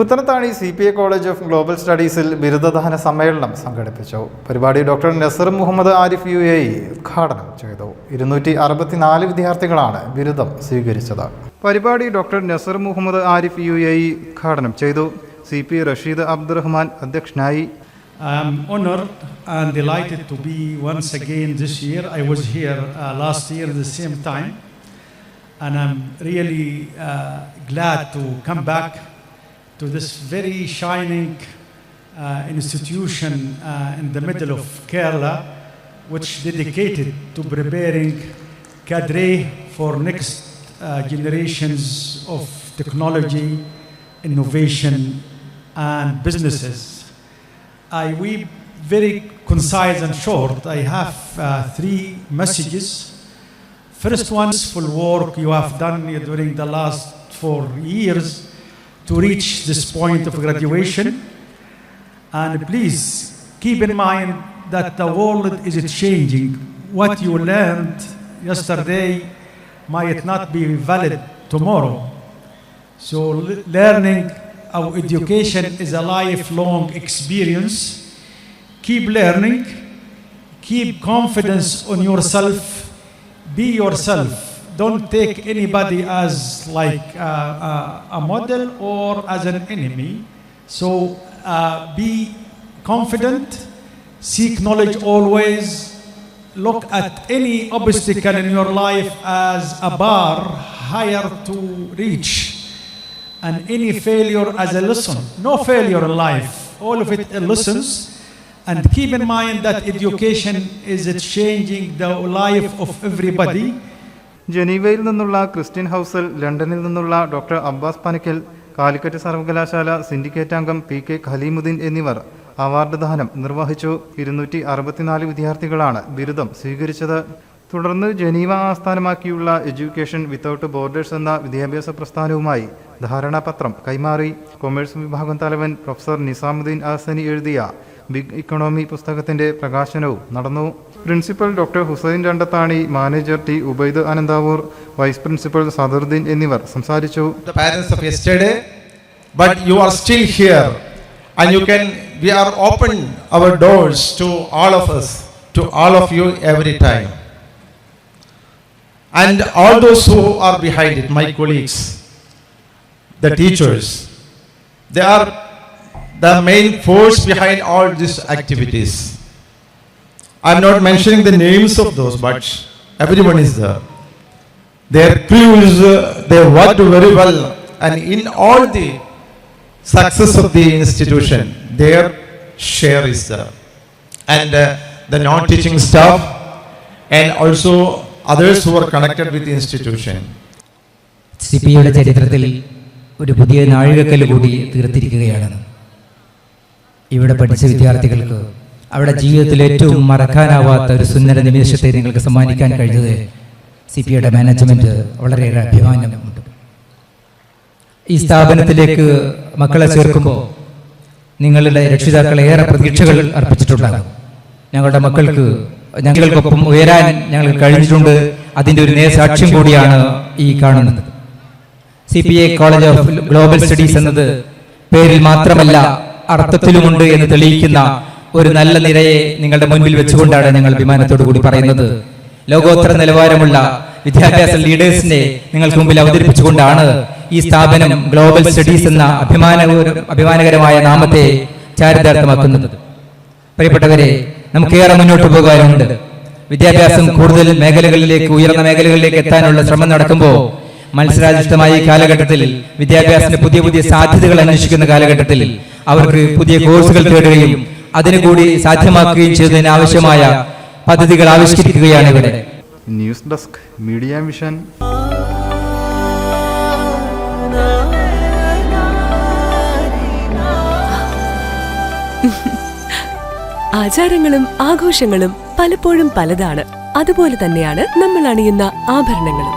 Puthanathani C P A college of global സ്റ്റഡീസിൽ ബിരുദദാന സമ്മേളനം സംഘടിപ്പിച്ചു. പരിപാടി doctor Nasar Muhammad Arif U A ഉദ്ഘാടനം ചെയ്തു. ഇരുന്നൂറ്റി അറുപത്തിനാല് വിദ്യാർത്ഥികളാണ് ബിരുദം സ്വീകരിച്ചത്. പരിപാടി doctor Nasar Muhammad Arif U A ഉദ്ഘാടനം ചെയ്തു. സി പി റഷീദ് അബ്ദുറഹ്മാൻ അധ്യക്ഷനായി. I'm honored and delighted to be once again this year. I was here uh, last year the same time, and I'm really uh, glad to come back to this very shining uh, institution uh, in the middle of Kerala, which dedicated to preparing cadre for next uh, generations of technology, innovation, and businesses. I we very concise and short. I have uh, three messages. First one is full work you have done during the last four years to reach this point of graduation. And please keep in mind that the world is changing. What you learned yesterday might not be valid tomorrow. So, learning our education is a lifelong experience. Keep learning, keep confidence on yourself, be yourself. Don't take anybody as like uh, a model or as an enemy. So, uh, be confident, seek knowledge always, look at any obstacle in your life as a bar higher to reach and any failure as a lesson. No failure in life, all of it lessons. And keep in mind that education is changing the life of everybody. ജനീവയിൽ നിന്നുള്ള Christian ഹൗസൽ ലണ്ടനിൽ നിന്നുള്ള doctor Abbas Panakkal Calicut സർവകലാശാല syndicate അംഗം P K Khaleemuddin എന്നിവർ award ദാനം നിർവഹിച്ചു. ഇരുന്നൂറ്റി അറുപത്തിനാല് വിദ്യാർത്ഥികളാണ് ബിരുദം സ്വീകരിച്ചത്. തുടർന്ന് ജനീവ ആസ്ഥാനമാക്കിയുള്ള എഡ്യൂക്കേഷൻ വിത്തൌട്ട് ബോർഡേഴ്സ് എന്ന വിദ്യാഭ്യാസ പ്രസ്ഥാനവുമായി ധാരണാപത്രം കൈമാറി. കൊമേഴ്സ് വിഭാഗം തലവൻ പ്രൊഫസർ നിസാമുദ്ദീൻ ആസനി എഴുതിയ ബിഗ് ഇക്കണോമി പുസ്തകത്തിന്റെ പ്രകാശനവും നടന്നു principal doctor Hussain Randathani manager T Ubaid Ananthavoor vice principal Sadaruddin എന്നിവർ സംസാരിച്ചു but you are still here, and you can. We are open our doors to all of us, to all of you every time. And all those who are behind it, my colleagues, the teachers, they are the main force behind all these activities. I'm not mentioning the names of those, but everyone is there. Their crews, uh, they worked very well, and in all the success of the institution, their share is there. And uh, the non-teaching staff, and also others who are connected with the institution. C P ഐയുടെ ചരിത്രത്തിൽ ഒരു പുതിയ നാഴികക്കല്ല് കൂടി തീർത്തിരിക്കുകയാണ് ഇവിടെ പഠിച്ച വിദ്യാർത്ഥികൾക്ക് അവരുടെ ജീവിതത്തിൽ ഏറ്റവും മറക്കാനാവാത്ത ഒരു സുന്ദര നിമിഷത്തെ നിങ്ങൾക്ക് സമ്മാനിക്കാൻ കഴിഞ്ഞത് സി പി ഐയുടെ മാനേജ്മെന്റ് വളരെയേറെ അഭിമാനമുണ്ട്. ഈ സ്ഥാപനത്തിലേക്ക് മക്കളെ ചേർക്കുമ്പോൾ നിങ്ങളുടെ രക്ഷിതാക്കൾ ഏറെ പ്രതീക്ഷകൾ അർപ്പിച്ചിട്ടുണ്ടാകും. ഞങ്ങളുടെ മക്കൾക്ക് ഞങ്ങൾക്കൊപ്പം ഉയരാൻ ഞങ്ങൾ കഴിഞ്ഞിട്ടുണ്ട്. അതിന്റെ ഒരു നേസാക്ഷ്യം കൂടിയാണ് ഈ കാണുന്നത്. C P I college of global studies എന്നത് പേരിൽ മാത്രമല്ല അർത്ഥത്തിലുമുണ്ട് എന്ന് തെളിയിക്കുന്ന ഒരു നല്ല നിരയെ നിങ്ങളുടെ മുൻപിൽ വെച്ചുകൊണ്ടാണ് നിങ്ങൾ വിമാനത്തോടു കൂടി പറയുന്നത്. ലോകോത്തര നിലവാരമുള്ള വിദ്യാഭ്യാസ ലീഡേഴ്സിനെ നിങ്ങൾക്ക് മുമ്പിൽ അവതരിപ്പിച്ചുകൊണ്ടാണ് ഈ സ്ഥാപനം ഗ്ലോബൽ സ്റ്റഡീസ് എന്ന അഭിമാന അഭിമാനകരമായ നാമത്തെ ചാരിതാർത്ഥമാക്കുന്നത് പ്രിയപ്പെട്ടവരെ നമുക്കേറെ മുന്നോട്ട് പോകാനുണ്ട്. വിദ്യാഭ്യാസം കൂടുതൽ മേഖലകളിലേക്ക് ഉയർന്ന മേഖലകളിലേക്ക് എത്താനുള്ള ശ്രമം നടക്കുമ്പോൾ മത്സരാധിഷ്ഠമായ ഈ കാലഘട്ടത്തിൽ വിദ്യാഭ്യാസത്തിന് പുതിയ പുതിയ സാധ്യതകൾ അന്വേഷിക്കുന്ന കാലഘട്ടത്തിൽ അവർക്ക് പുതിയ കോഴ്സുകൾ തേടുകയും അതിനു കൂടി സാധ്യമാക്കുകയും ചെയ്തതിന് ആവശ്യമായ പദ്ധതികൾ ആവിഷ്കരിക്കുകയാണ് ഇവിടെ. ന്യൂസ് ഡെസ്ക് മീഡിയ മിഷൻ ആചാരങ്ങളും ആഘോഷങ്ങളും പലപ്പോഴും പലതാണ്. അതുപോലെ തന്നെയാണ് നമ്മൾ അണിയുന്ന ആഭരണങ്ങളും.